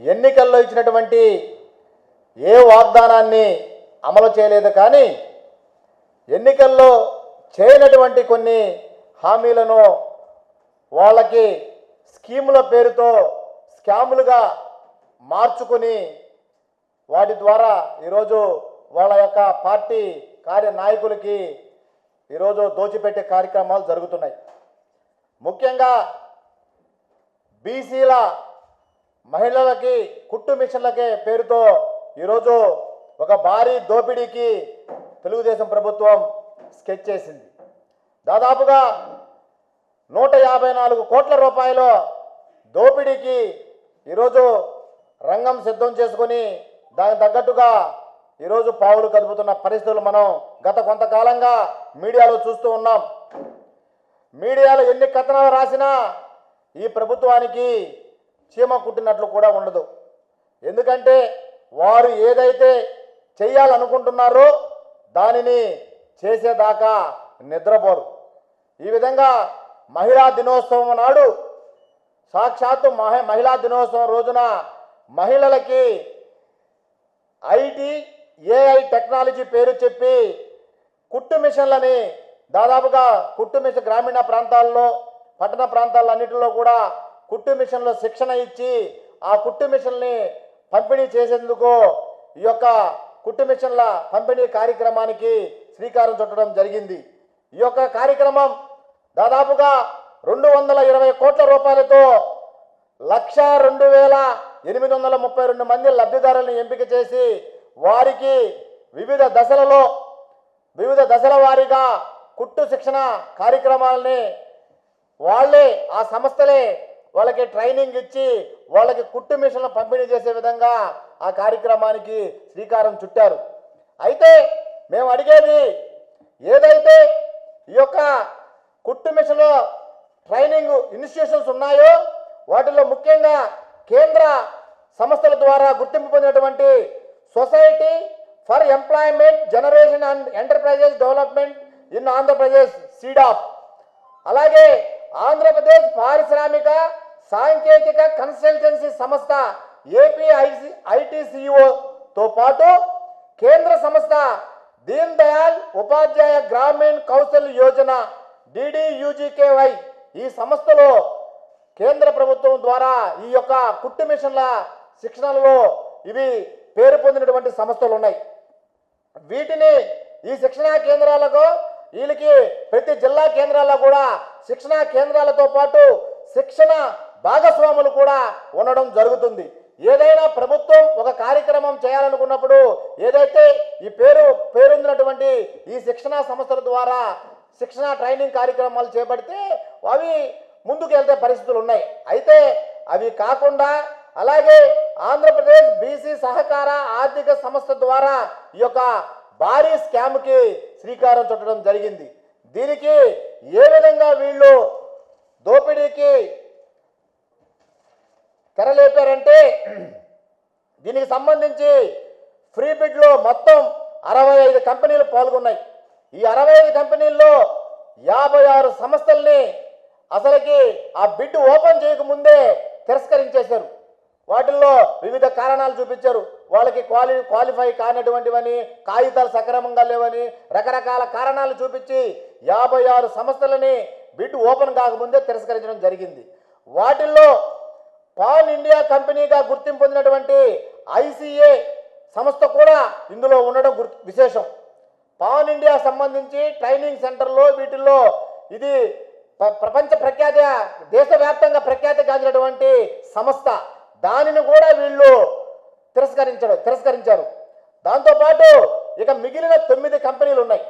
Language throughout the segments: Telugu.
ఎన్నికల్లో ఇచ్చినటువంటి ఏ వాగ్దానాన్ని అమలు చేయలేదు కానీ ఎన్నికల్లో చేయనటువంటి కొన్ని హామీలను వాళ్ళకి స్కీముల పేరుతో స్కాములుగా మార్చుకొని వాటి ద్వారా ఈరోజు వాళ్ళ యొక్క పార్టీ కార్య నాయకులకి ఈరోజు దోచిపెట్టే కార్యక్రమాలు జరుగుతున్నాయి. ముఖ్యంగా బీసీల మహిళలకి కుట్టు మిషన్లకే పేరుతో ఈరోజు ఒక భారీ దోపిడీకి తెలుగుదేశం ప్రభుత్వం స్కెచ్ చేసింది. దాదాపుగా నూట యాభై నాలుగు కోట్ల రూపాయలు దోపిడీకి ఈరోజు రంగం సిద్ధం చేసుకొని దానికి తగ్గట్టుగా ఈరోజు పావులు కదుపుతున్న పరిస్థితులు మనం గత కొంతకాలంగా మీడియాలో చూస్తూ ఉన్నాం. మీడియాలో ఎన్ని కథనాలు రాసినా ఈ ప్రభుత్వానికి చీమ కుట్టినట్లు కూడా ఉండదు. ఎందుకంటే వారు ఏదైతే చేయాలనుకుంటున్నారో దానిని చేసేదాకా నిద్రపోరు. ఈ విధంగా మహిళా దినోత్సవం నాడు సాక్షాత్తు మహ మహిళా దినోత్సవం రోజున మహిళలకి ఐటీ ఏఐ టెక్నాలజీ పేరు చెప్పి కుట్టు మిషన్లని దాదాపుగా కుట్టు మిషన్ గ్రామీణ ప్రాంతాల్లో పట్టణ ప్రాంతాలన్నింటిలో కూడా కుట్టు మిషన్లో శిక్షణ ఇచ్చి ఆ కుట్టు మిషన్ని పంపిణీ చేసేందుకు ఈ యొక్క కుట్టు మిషన్ల పంపిణీ కార్యక్రమానికి శ్రీకారం చుట్టడం జరిగింది. ఈ యొక్క కార్యక్రమం దాదాపుగా రెండు వందల ఇరవై కోట్ల రూపాయలతో లక్ష రెండు వేల ఎనిమిది వందల ముప్పై రెండు మంది లబ్ధిదారులను ఎంపిక చేసి వారికి వివిధ దశలలో వివిధ దశల వారీగా కుట్టు శిక్షణ కార్యక్రమాలని వాళ్ళే ఆ సంస్థలే వాళ్ళకి ట్రైనింగ్ ఇచ్చి వాళ్ళకి కుట్టు మిషన్లు పంపిణీ చేసే విధంగా ఆ కార్యక్రమానికి శ్రీకారం చుట్టారు. అయితే మేము అడిగేది ఏదైతే ఈ యొక్క కుట్టు మిషన్ ట్రైనింగ్ ఇన్స్టిట్యూషన్స్ ఉన్నాయో వాటిలో ముఖ్యంగా కేంద్ర సంస్థల ద్వారా గుర్తింపు పొందినటువంటి society for employment generation and enterprises development in Andhra Pradesh SEEDAP. అలాగే ఆంధ్రప్రదేశ్ పారిశ్రామిక సాంకేతిక కన్సల్టెన్సీ సంస్థ ఏపీఐసి ఐటీసీఓతో పాటు కేంద్ర సంస్థ దీన్ దయాళ్ ఉపాధ్యాయ గ్రామీణ్ కౌశల్ యోజన డిడియూజీకేవై ఈ సంస్థలో కేంద్ర ప్రభుత్వం ద్వారా ఈ యొక్క కుట్టు మిషన్ల శిక్షణలో ఇవి పేరు పొందినటువంటి సంస్థలు ఉన్నాయి. వీటిని ఈ శిక్షణా కేంద్రాలకు వీళ్ళకి ప్రతి జిల్లా కేంద్రాల్లో కూడా శిక్షణా కేంద్రాలతో పాటు శిక్షణ భాగస్వాములు కూడా ఉండడం జరుగుతుంది. ఏదైనా ప్రభుత్వం ఒక కార్యక్రమం చేయాలనుకున్నప్పుడు ఏదైతే ఈ పేరు పేరొందినటువంటి ఈ శిక్షణా సంస్థల ద్వారా శిక్షణ ట్రైనింగ్ కార్యక్రమాలు చేపడితే అవి ముందుకు వెళ్తే పరిస్థితులు ఉన్నాయి. అయితే అవి కాకుండా అలాగే ఆంధ్రప్రదేశ్ బీసీ సహకార ఆర్థిక సంస్థ ద్వారా ఈ యొక్క భారీ స్కామ్కి శ్రీకారం చుట్టడం జరిగింది. దీనికి ఏ విధంగా వీళ్ళు దోపిడీకి తెరలేపారంటే దీనికి సంబంధించి ఫ్రీ బిడ్లో మొత్తం అరవై ఐదు కంపెనీలు పాల్గొన్నాయి. ఈ అరవై ఐదు కంపెనీల్లో యాభై ఆరు సంస్థల్ని అసలుకి ఆ బిడ్ ఓపెన్ చేయకముందే తిరస్కరించేశారు. వాటిల్లో వివిధ కారణాలు చూపించారు. వాళ్ళకి క్వాలి క్వాలిఫై కానటువంటివని కాగితాలు సక్రమంగా లేవని రకరకాల కారణాలు చూపించి యాభై ఆరు సంస్థలని బిడ్ ఓపెన్ కాకముందే తిరస్కరించడం జరిగింది. వాటిల్లో పాన్ ఇండియా కంపెనీగా గుర్తింపు పొందినటువంటి ఐసీఏ సంస్థ కూడా ఇందులో ఉండడం గుర్తు విశేషం. పాన్ ఇండియా సంబంధించి ట్రైనింగ్ సెంటర్లో వీటిల్లో ఇది ప్ర- ప్రపంచ ప్రఖ్యాత దేశవ్యాప్తంగా ప్రఖ్యాతి గాంచినటువంటి సంస్థ. దానిని కూడా వీళ్ళు తిరస్కరించడం తిరస్కరించారు. దాంతోపాటు ఇక మిగిలిన తొమ్మిది కంపెనీలు ఉన్నాయి.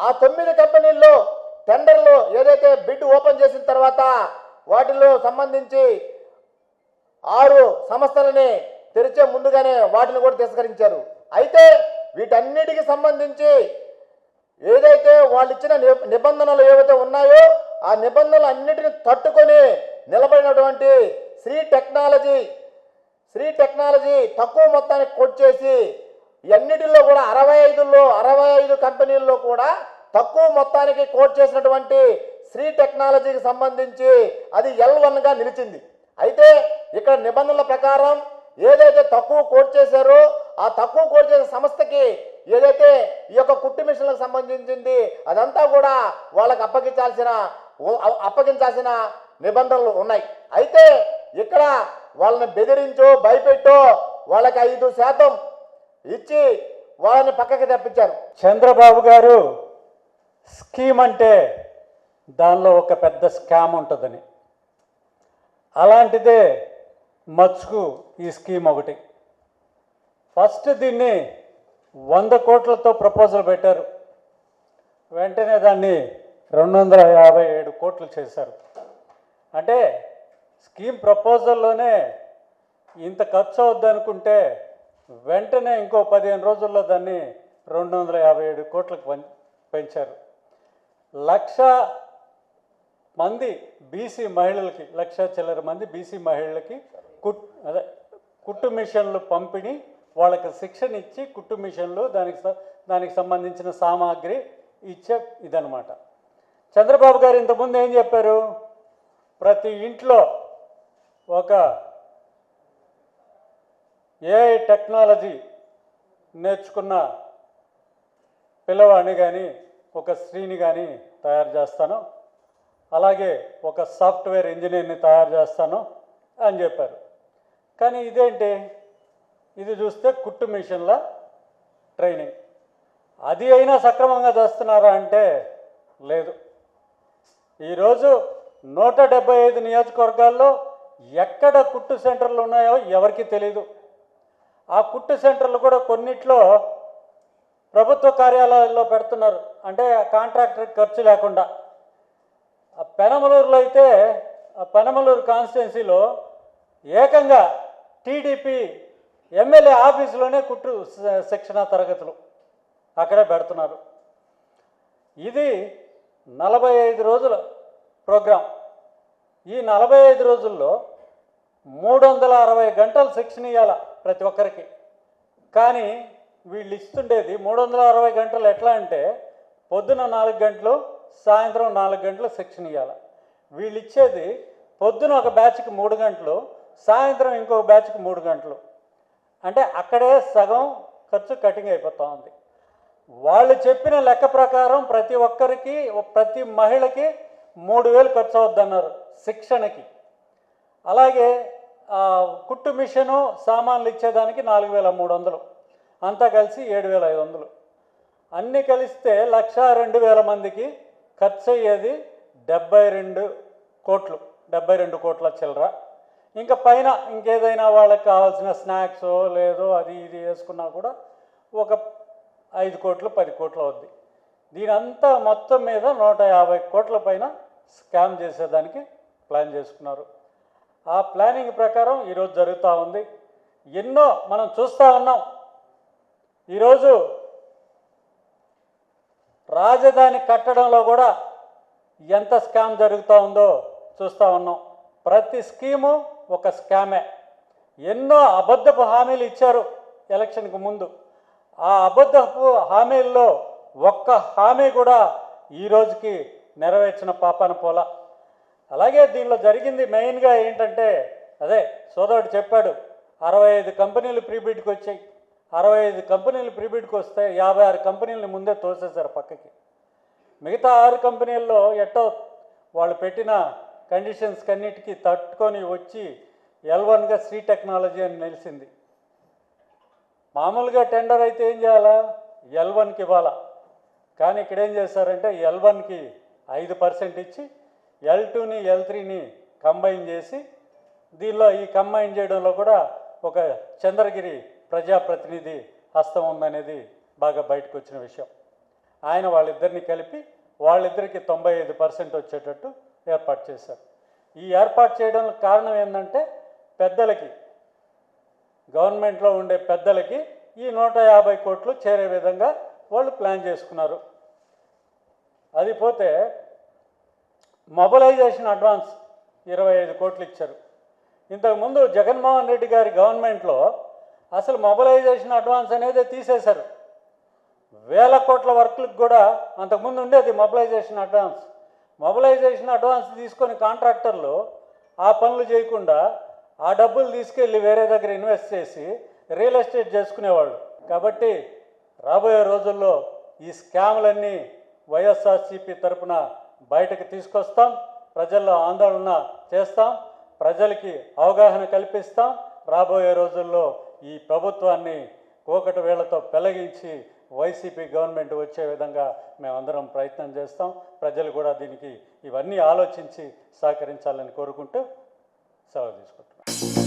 ఆ తొమ్మిది కంపెనీల్లో టెండర్లు ఏదైతే బిడ్ ఓపెన్ చేసిన తర్వాత వాటిలో సంబంధించి ఆరు సంస్థలని తెరిచే ముందుగానే వాటిని కూడా తిరస్కరించారు. అయితే వీటన్నిటికి సంబంధించి ఏదైతే వాళ్ళు ఇచ్చిన నిబంధనలు ఏవైతే ఉన్నాయో ఆ నిబంధనలు అన్నిటిని తట్టుకొని నిలబడినటువంటి శ్రీ టెక్నాలజీ శ్రీ టెక్నాలజీ తక్కువ మొత్తానికి కొట్ చేసి అన్నిటిలో కూడా అరవై ఐదులో అరవై ఐదు కంపెనీల్లో కూడా తక్కువ మొత్తానికి కోట్ చేసినటువంటి శ్రీ టెక్నాలజీకి సంబంధించి అది ఎల్ వన్గా నిలిచింది. అయితే ఇక్కడ నిబంధనల ప్రకారం ఏదైతే తక్కువ కోట్ చేశారో ఆ తక్కువ కోట్ చేసిన సంస్థకి ఏదైతే ఈ యొక్క కుట్టు మిషన్లకు సంబంధించింది అదంతా కూడా వాళ్ళకి అప్పగించాల్సిన అప్పగించాల్సిన నిబంధనలు ఉన్నాయి. అయితే ఇక్కడ వాళ్ళని బెదిరించో భయపెట్టో వాళ్ళకి ఐదు శాతం ఇచ్చి వాళ్ళని పక్కకి తెప్పించారు. చంద్రబాబు గారు స్కీమ్ అంటే దానిలో ఒక పెద్ద స్కామ్ ఉంటుందని. అలాంటిదే మచ్చుకు ఈ స్కీమ్ ఒకటి. ఫస్ట్ దీన్ని వంద కోట్లతో ప్రపోజల్ పెట్టారు. వెంటనే దాన్ని రెండు వందల యాభై ఏడు కోట్లు చేశారు. అంటే స్కీమ్ ప్రపోజల్లోనే ఇంత ఖర్చు అవుద్ది అనుకుంటే వెంటనే ఇంకో పదిహేను రోజుల్లో దాన్ని రెండు వందల యాభై ఏడు కోట్లకు పెంచారు. లక్ష మంది బీసీ మహిళలకి లక్ష చిల్లర మంది బీసీ మహిళలకి కుట్ అదే కుట్టు మిషన్లు పంపిణీ వాళ్ళకి శిక్షణ ఇచ్చి కుట్టు మిషన్లు దానికి దానికి సంబంధించిన సామాగ్రి ఇచ్చే ఇదనమాట చంద్రబాబు గారు ఇంతకుముందు ఏం చెప్పారు? ప్రతి ఇంట్లో ఒక ఏఐ టెక్నాలజీ నేర్చుకున్న పిల్లవాడిని కానీ ఒక స్త్రీని కానీ తయారు చేస్తాను. అలాగే ఒక సాఫ్ట్వేర్ ఇంజనీర్ని తయారు చేస్తాను అని చెప్పారు. కానీ ఇదేంటి? ఇది చూస్తే కుట్టు మిషన్ల ట్రైనింగ్. అది అయినా సక్రమంగా చేస్తున్నారా అంటే లేదు. ఈరోజు నూట డెబ్బై ఐదు నియోజకవర్గాల్లో ఎక్కడ కుట్టు సెంటర్లు ఉన్నాయో ఎవరికి తెలీదు. ఆ కుట్టు సెంటర్లు కూడా కొన్నిట్లో ప్రభుత్వ కార్యాలయాల్లో పెడుతున్నారు. అంటే కాంట్రాక్టర్ ఖర్చు లేకుండా. పెనమలూరులో అయితే ఆ పెనమలూరు కాన్స్టిట్యున్సీలో ఏకంగా టీడీపీ ఎమ్మెల్యే ఆఫీసులోనే కుట్టు శిక్షణ తరగతులు అక్కడే పెడుతున్నారు. ఇది నలభై ఐదు రోజుల ప్రోగ్రాం. ఈ నలభై ఐదు రోజుల్లో మూడు వందల అరవై గంటలు శిక్షణ ఇవ్వాలి ప్రతి ఒక్కరికి. కానీ వీళ్ళు ఇస్తుండేది మూడు వందల అరవై గంటలు ఎట్లా అంటే పొద్దున నాలుగు గంటలు సాయంత్రం నాలుగు గంటలు శిక్షణ ఇవ్వాలి వీళ్ళు ఇచ్చేది పొద్దున ఒక బ్యాచ్కి మూడు గంటలు సాయంత్రం ఇంకొక బ్యాచ్కి మూడు గంటలు. అంటే అక్కడే సగం ఖర్చు కటింగ్ అయిపోతూ ఉంది. వాళ్ళు చెప్పిన లెక్క ప్రకారం ప్రతి ఒక్కరికి ప్రతి మహిళకి మూడు వేలు ఖర్చు అవుద్దన్నారు శిక్షణకి. అలాగే కుట్టు మిషను సామాన్లు ఇచ్చేదానికి నాలుగు వేల మూడు వందలు. అంతా కలిసి ఏడు వేల ఐదు వందలు. అన్నీ కలిస్తే లక్ష రెండు వేల మందికి ఖర్చు అయ్యేది డెబ్బై రెండు కోట్లు డెబ్బై రెండు కోట్ల చిల్లర. ఇంకా పైన ఇంకేదైనా వాళ్ళకి కావాల్సిన స్నాక్స్ లేదో అది ఇది వేసుకున్నా కూడా ఒక ఐదు కోట్లు పది కోట్లు అవుద్ది. దీని అంతా మొత్తం మీద నూట యాభై కోట్ల పైన స్కామ్ చేసేదానికి ప్లాన్ చేసుకున్నారు. ఆ ప్లానింగ్ ప్రకారం ఈరోజు జరుగుతూ ఉంది. ఎన్నో మనం చూస్తూ ఉన్నాం. ఈరోజు రాజధాని కట్టడంలో కూడా ఎంత స్కామ్ జరుగుతూ ఉందో చూస్తూ ఉన్నాం. ప్రతి స్కీము ఒక స్కామే. ఎన్నో అబద్ధపు హామీలు ఇచ్చారు ఎలక్షన్కి ముందు. ఆ అబద్ధపు హామీల్లో ఒక్క హామీ కూడా ఈ రోజుకి నెరవేర్చిన పాపాన పోల. అలాగే దీనిలో జరిగింది మెయిన్గా ఏంటంటే అదే సోదరుడు చెప్పాడు అరవై ఐదు కంపెనీలు ప్రీబిడ్కి వచ్చాయి. అరవై ఐదు కంపెనీలు ప్రీబిడ్కి వస్తే యాభై ఆరు కంపెనీలని ముందే తోసేశారు పక్కకి. మిగతా ఆరు కంపెనీల్లో ఎట్టో వాళ్ళు పెట్టిన కండిషన్స్ కన్నిటికీ తట్టుకొని వచ్చి ఎల్ వన్గా శ్రీ టెక్నాలజీ అని నిలిచింది. మామూలుగా టెండర్ అయితే ఏం చేయాలా? ఎల్ వన్కి ఇవ్వాలా? కానీ ఇక్కడ ఏం చేశారంటే ఎల్ వన్కి ఐదు పర్సెంట్ ఇచ్చి ఎల్ టూని ఎల్ త్రీని కంబైన్ చేసి దీనిలో ఈ కంబైన్ చేయడంలో కూడా ఒక చంద్రగిరి ప్రజాప్రతినిధి హస్తం ఉందనేది బాగా బయటకు వచ్చిన విషయం. ఆయన వాళ్ళిద్దరిని కలిపి వాళ్ళిద్దరికి తొంభై ఐదు పర్సెంట్ వచ్చేటట్టు ఏర్పాటు చేశారు. ఈ ఏర్పాటు చేయడం కారణం ఏంటంటే పెద్దలకి గవర్నమెంట్లో ఉండే పెద్దలకి ఈ నూట యాభై కోట్లు చేరే విధంగా వాళ్ళు ప్లాన్ చేసుకున్నారు. అది పోతే మొబలైజేషన్ అడ్వాన్స్ ఇరవై ఐదు కోట్లు ఇచ్చారు. ఇంతకుముందు జగన్మోహన్ రెడ్డి గారి గవర్నమెంట్లో అసలు మొబలైజేషన్ అడ్వాన్స్ అనేది తీసేశారు. వేల కోట్ల వర్క్లకు కూడా అంతకుముందు ఉండేది మొబలైజేషన్ అడ్వాన్స్. మొబలైజేషన్ అడ్వాన్స్ తీసుకొని కాంట్రాక్టర్లు ఆ పనులు చేయకుండా ఆ డబ్బులు తీసుకెళ్ళి వేరే దగ్గర ఇన్వెస్ట్ చేసి రియల్ ఎస్టేట్ చేసుకునేవాళ్ళు. కాబట్టి రాబోయే రోజుల్లో ఈ స్కామ్లన్నీ వైఎస్ఆర్సీపీ తరపున బయటకు తీసుకొస్తాం. ప్రజల్లో ఆందోళన చేస్తాం. ప్రజలకి అవగాహన కల్పిస్తాం. రాబోయే రోజుల్లో ఈ ప్రభుత్వాన్ని కోకటి వేళ్ళతో పెలగించి వైసీపీ గవర్నమెంట్ వచ్చే విధంగా మేమందరం ప్రయత్నం చేస్తాం. ప్రజలు కూడా దీనికి ఇవన్నీ ఆలోచించి సహకరించాలని కోరుకుంటూ సెలవు తీసుకుంటున్నాం.